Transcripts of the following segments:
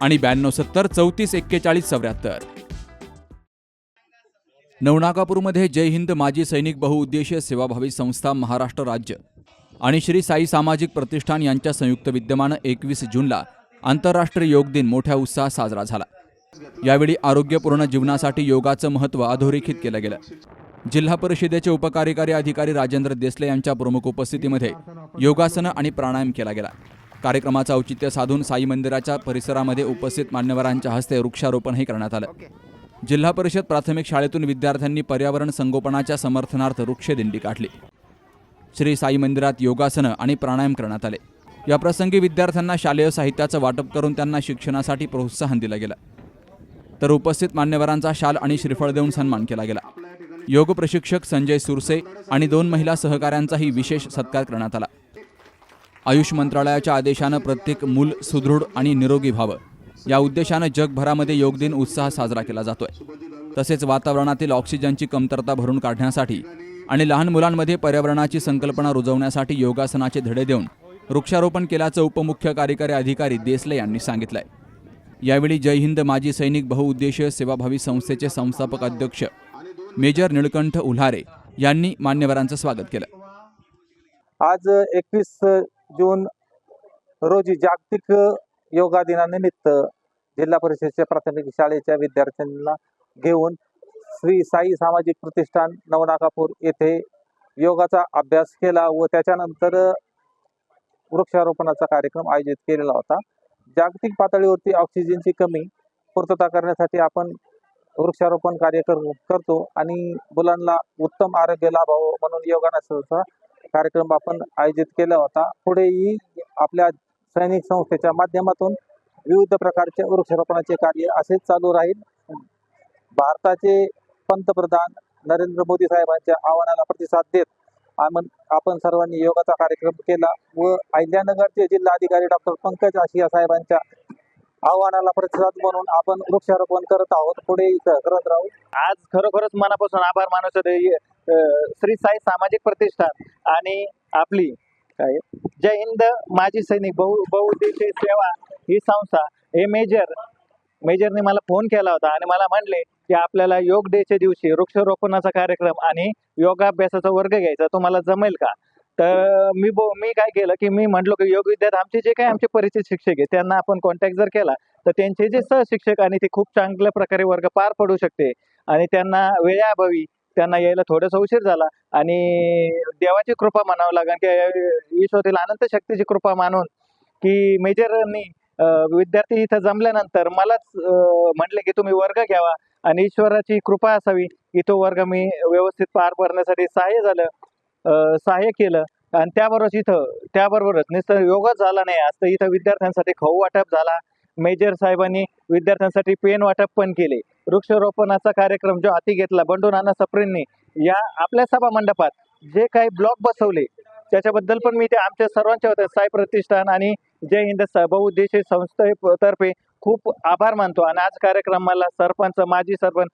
आणि ब्याण्णव सत्तर चौतीस एक्केचाळीस चौऱ्याहत्तर. नवनागापूरमध्ये जय हिंद माजी सैनिक बहुउद्देशीय सेवाभावी संस्था महाराष्ट्र राज्य आणि श्री साई सामाजिक प्रतिष्ठान यांच्या संयुक्त विद्यमानं एकवीस जूनला आंतरराष्ट्रीय योग दिन मोठ्या उत्साहात साजरा झाला. यावेळी आरोग्यपूर्ण जीवनासाठी योगाचं महत्त्व अधोरेखित केलं गेलं. जिल्हा परिषदेचे उपकार्यकारी अधिकारी राजेंद्र देसले यांच्या प्रमुख उपस्थितीमध्ये योगासनं आणि प्राणायाम केला गेला. कार्यक्रमाचं औचित्य साधून साई मंदिराच्या परिसरामध्ये उपस्थित मान्यवरांच्या हस्ते वृक्षारोपणही करण्यात आलं. जिल्हा परिषद प्राथमिक शाळेतून विद्यार्थ्यांनी पर्यावरण संगोपनाच्या समर्थनार्थ वृक्षदिंडी काढली. श्री साई मंदिरात योगासनं आणि प्राणायाम करण्यात आले. या प्रसंगी विद्यार्थ्यांना शालेय साहित्याचं वाटप करून त्यांना शिक्षणासाठी प्रोत्साहन दिलं गेलं. तर उपस्थित मान्यवरांचा शाल आणि श्रीफळ देऊन सन्मान केला गेला. योग प्रशिक्षक संजय सुरसे आणि दोन महिला सहकाऱ्यांचाही विशेष सत्कार करण्यात आला. आयुष मंत्रालयाच्या आदेशानं प्रत्येक मूल सुदृढ आणि निरोगी व्हावं. या उद्देशानं जगभरामध्ये योग दिन उत्साह साजरा केला जातोय. तसेच वातावरणातील ऑक्सिजनची कमतरता भरून काढण्यासाठी आणि लहान मुलांमध्ये पर्यावरणाची संकल्पना रुजवण्यासाठी योगासनाचे धडे देऊन वृक्षारोपण केल्याचं उपमुख्य कार्यकारी अधिकारी देसले यांनी सांगितलंय. यावेळी जय हिंद माजी सैनिक बहुउद्देशीय सेवाभावी संस्थेचे संस्थापक अध्यक्ष मेजर निळकंठ उल्हारे यांनी मान्यवरांचं स्वागत केलं. आज एकवीस जून रोजी जागतिक योगा दिनानिमित्त जिल्हा परिषदेच्या प्राथमिक शाळेच्या विद्यार्थ्यांना घेऊन श्री साई सामाजिक प्रतिष्ठान नवनाकापूर येथे योगाचा अभ्यास केला व त्याच्यानंतर वृक्षारोपणाचा कार्यक्रम आयोजित केलेला होता. जागतिक पातळीवरती ऑक्सिजनची कमी पूर्तता करण्यासाठी आपण वृक्षारोपण कार्य करतो आणि मुलांना उत्तम आरोग्य लाभावं म्हणून योगानाचा कार्यक्रम आपण आयोजित केला होता. पुढेही आपल्या सैनिक संस्थेच्या माध्यमातून विविध प्रकारचे वृक्षारोपणाचे कार्य असेच चालू राहील. भारताचे पंतप्रधान नरेंद्र मोदी साहेबांच्या आव्हानाला प्रतिसाद देत आपण आपण सर्वांनी योगाचा कार्यक्रम केला व अहिल्यानगरचे जिल्हाधिकारी डॉक्टर पंकज आशिया साहेबांच्या आव्हानाला प्रतिसाद म्हणून आपण वृक्षारोपण करत आहोत. पुढे करत राहू आज खरोखरच मनापासून आभार मानायचं श्री साई सामाजिक प्रतिष्ठान आणि आपली काय? जय हिंद माजी सैनिक बहु बहुउद्देशीय सेवा ही संस्था हे मेजर मेजरने मला फोन केला होता आणि मला म्हणले की आपल्याला योग डेच्या दिवशी वृक्षारोपणाचा कार्यक्रम आणि योगाभ्यासाचा वर्ग घ्यायचा तुम्हाला जमेल का? तर मी बो मी काय केलं की मी म्हटलो की योग विद्यार्थी आमचे जे काही आमचे परिचित शिक्षक आहे त्यांना आपण कॉन्टॅक्ट जर केला तर त्यांचे जे सहशिक्षक आणि ते खूप चांगल्या प्रकारे वर्ग पार पडू शकते आणि त्यांना वेळाअभावी त्यांना यायला थोडासा उशीर झाला. आणि देवाची कृपा म्हणावं लागेल की ईश्वरील अनंत शक्तीची कृपा मानून की मेजरनी विद्यार्थी इथं जमल्यानंतर मलाच म्हटले की तुम्ही वर्ग घ्यावा आणि ईश्वराची कृपा असावी. की तो वर्ग मी व्यवस्थित पार पडण्यासाठी सहाय्य झालं सहाय्य केलं. आणि त्याबरोबरच इथं त्याबरोबरच नुसतं योगच झाला नाही. आज तर इथं विद्यार्थ्यांसाठी खाऊ वाटप झाला. मेजर साहेबांनी विद्यार्थ्यांसाठी पेन वाटप पण केले. वृक्षारोपणाचा कार्यक्रम जो हाती घेतला बंडू नाना सप्रेंनी या आपल्या सभा मंडपात जे काही ब्लॉक बसवले त्याच्याबद्दल पण मी ते आमच्या सर्वांच्या वतीने साई प्रतिष्ठान आणि जय हिंद स- बहुउद्देशीय संस्थेतर्फे खूप आभार मानतो. आणि आज कार्यक्रमाला सरपंच माजी सरपंच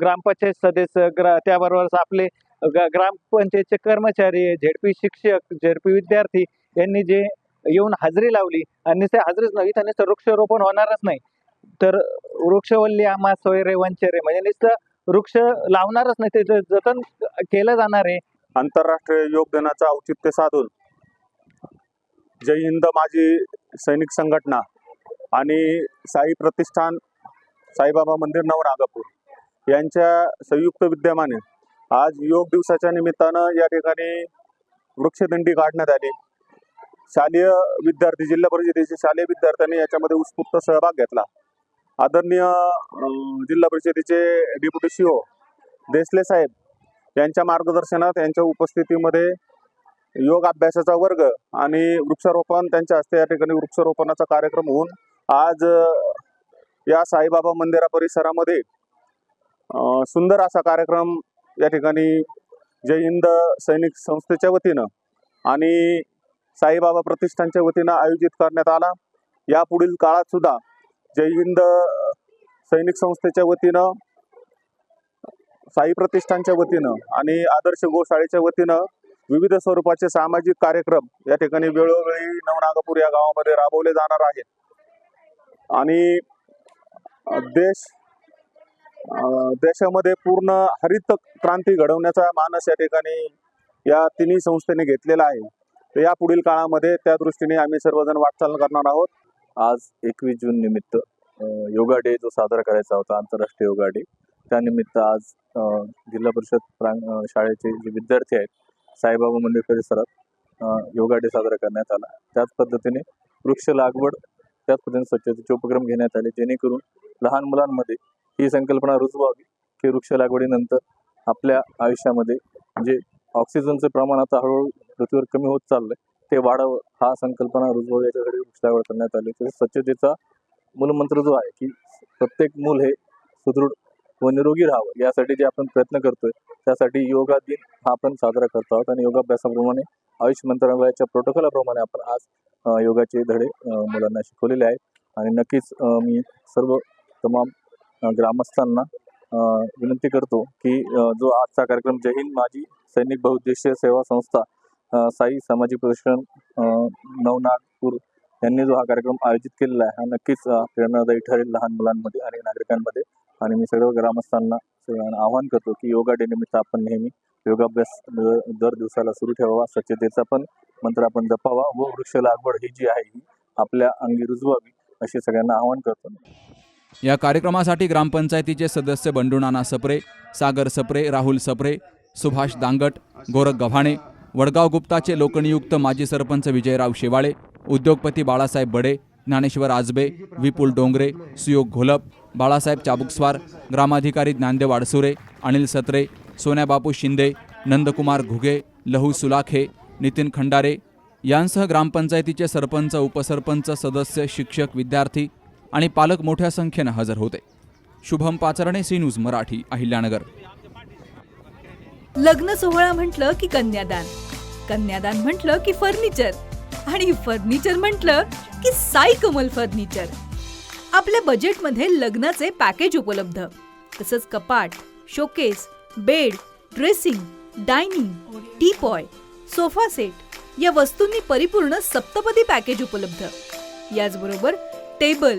ग्रामपंचायत सदस्य ग्रा त्याबरोबरच आपले ग- ग्रामपंचायतचे कर्मचारी झेडपी शिक्षक झेडपी विद्यार्थी यांनी जे येऊन हजेरी लावली. आणि नुसते हजेरीच नाही तर नुसतं वृक्षारोपण होणारच नाही. तर वृक्षवल्ली आम्हा सोयरे वंचरे म्हणजे नुसतं वृक्ष लावणारच नाही ते जतन केलं जाणार आहे. आंतरराष्ट्रीय योग दिनाचं औचित्य साधून जय हिंद माजी सैनिक संघटना आणि साई प्रतिष्ठान साईबाबा मंदिर नवनागापूर यांच्या संयुक्त विद्यमाने आज योग दिवसाच्या निमित्तानं या ठिकाणी वृक्षदिंडी काढण्यात आली. शालेय विद्यार्थी जिल्हा परिषदेचे शालेय विद्यार्थ्यांनी याच्यामध्ये उत्स्फूर्त सहभाग घेतला. आदरणीय जिल्हा परिषदेचे डेप्युटी सीओ देसले साहेब यांच्या मार्गदर्शनात यांच्या उपस्थितीमध्ये योग अभ्यासाचा वर्ग आणि वृक्षारोपण त्यांच्या हस्ते या ठिकाणी वृक्षारोपणाचा कार्यक्रम होऊन आज या साईबाबा मंदिरा परिसरामध्ये सुंदर असा कार्यक्रम या ठिकाणी जय हिंद सैनिक संस्थेच्या वतीनं आणि साईबाबा प्रतिष्ठानच्या वतीनं आयोजित करण्यात आला. यापुढील काळात सुद्धा जय हिंद सैनिक संस्थेच्या वतीनं साई प्रतिष्ठानच्या वतीनं आणि आदर्श गोशाळेच्या वतीनं विविध स्वरूपाचे सामाजिक कार्यक्रम या ठिकाणी वेळोवेळी नवनागपूर या गावामध्ये राबवले जाणार आहेत. आणि देश देशामध्ये पूर्ण हरित क्रांती घडवण्याचा मानस या ठिकाणी या तिन्ही संस्थेने घेतलेला आहे. तर या पुढील काळामध्ये त्या दृष्टीने आम्ही सर्वजण वाटचाल करणार आहोत. आज एकवीस जून निमित्त योगा डे जो साजरा करायचा होता आंतरराष्ट्रीय योगा डे त्यानिमित्त आज जिल्हा परिषद प्रांग शाळेचे जे विद्यार्थी आहेत साईबाबा मंदिर परिसरात योगा डे साजरा करण्यात आला. त्याच पद्धतीने वृक्ष लागवड त्याच पद्धतीने स्वच्छतेचे उपक्रम घेण्यात आले जेणेकरून लहान मुलांमध्ये ही संकल्पना रुजवावी की वृक्ष लागवडीनंतर आपल्या आयुष्यामध्ये जे ऑक्सिजनचं प्रमाण आता हळूहळू पृथ्वीवर कमी होत चाललंय. ते वाढावं हा संकल्पना रुजवावी याच्यासाठी वृक्ष करण्यात आली. तसेच स्वच्छतेचा मूलमंत्र जो आहे की प्रत्येक मूल हे सुदृढ व निरोगी राहावं यासाठी जे आपण प्रयत्न करतोय त्यासाठी योगा दिन हा आपण साजरा करतो आहोत. आणि योगाभ्यासाप्रमाणे आयुष मंत्रालयाच्या प्रोटोकॉलाप्रमाणे आपण आज योगाचे धडे मुलांना शिकवलेले आहेत. आणि नक्कीच मी सर्व तमाम ग्रामस्थांना विनंती करतो की जो आजचा कार्यक्रम जय हिंद माजी सैनिक बहुउद्देशीय सेवा संस्था साई सामाजिक प्रतिष्ठान नवनागपूर यांनी जो हा कार्यक्रम आयोजित केलेला आहे हा नक्कीच प्रेरणादायी ठरेल लहान मुलांमध्ये आणि नागरिकांमध्ये. आणि मी सर्व ग्रामस्थांना सगळ्यांना आवाहन करतो की योगा डे निमित्त आपण नेहमी योगाभ्यास दर दिवसाला सुरू ठेवावा स्वच्छतेचा पण मंत्र आपण जपावा व वृक्ष लागवड ही जी आहे ही आपल्या अंगी रुजवावी असे सगळ्यांना आवाहन करतो. या कार्यक्रमासाठी ग्रामपंचायतीचे सदस्य बंडू नाना सप्रे सागर सप्रे राहुल सप्रे सुभाष दांगट गोरख गव्हाणे वडगाव गुप्ताचे लोकनियुक्त माजी सरपंच विजयराव शेवाळे उद्योगपती बाळासाहेब बडे ज्ञानेश्वर आजबे विपुल डोंगरे सुयोग घोलप बाळासाहेब चाबुकस्वार ग्रामाधिकारी ज्ञानदेव वाडसुरे अनिल सत्रे सोन्याबापू शिंदे नंदकुमार घुगे लहू सुलाखे नितीन खंडारे यांसह ग्रामपंचायतीचे सरपंच उपसरपंच सदस्य शिक्षक विद्यार्थी आणि पालक मोठ्या संख्येनं हजर होते. Shubham Pacharne C News Marathi Ahilyanagar. लग्न सोहळा म्हटलं की कन्यादान. कन्यादान म्हटलं की फर्निचर. आणि फर्निचर म्हटलं की साई कमल फर्निचर. आपल्या बजेटमध्ये लग्नाचे पॅकेज उपलब्ध. तसंच कपाट showcase bed dressing dining teapoy sofa set या वस्तूंनी परिपूर्ण सप्तपदी पॅकेज उपलब्ध. याचबरोबर टेबल